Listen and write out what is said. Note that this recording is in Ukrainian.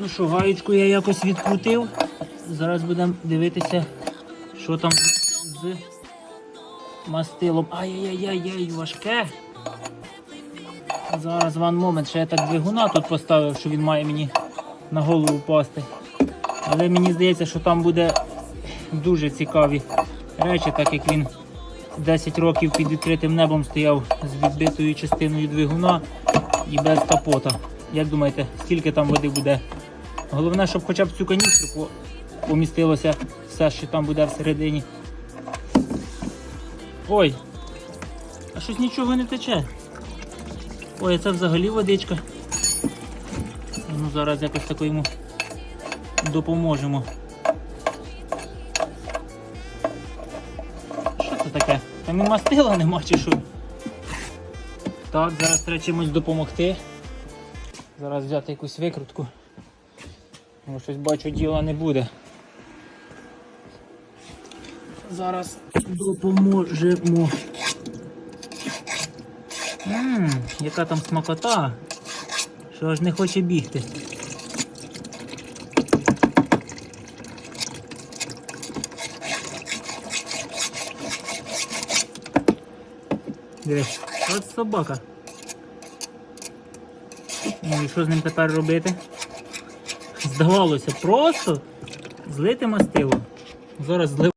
Ну що, гаєчку я якось відкрутив. Зараз будемо дивитися, що там з мастилом. Ай-яй-яй-яй, важке. Зараз ван момент, ще я так двигуна тут поставив, що він має мені на голову пасти. Але мені здається, що там буде дуже цікаві речі, так як він 10 років під відкритим небом стояв з відбитою частиною двигуна і без капота. Як думаєте, скільки там води буде? Головне, щоб хоча б цю каністру помістилося все, що там буде всередині. Ой, а щось нічого не тече. Ой, а це взагалі водичка. Ну, зараз якось тако йому допоможемо. Що це таке? Там і мастила нема чи що? Так, зараз треба чимось допомогти. Зараз взяти якусь викрутку. Бо щось бачу діла не буде. Зараз допоможемо. Ммм, яка там смакота, що аж не хоче бігти. Дивись, от собака. Ну і що з ним тепер робити? Здавалося, просто злити мастило. Зараз злив.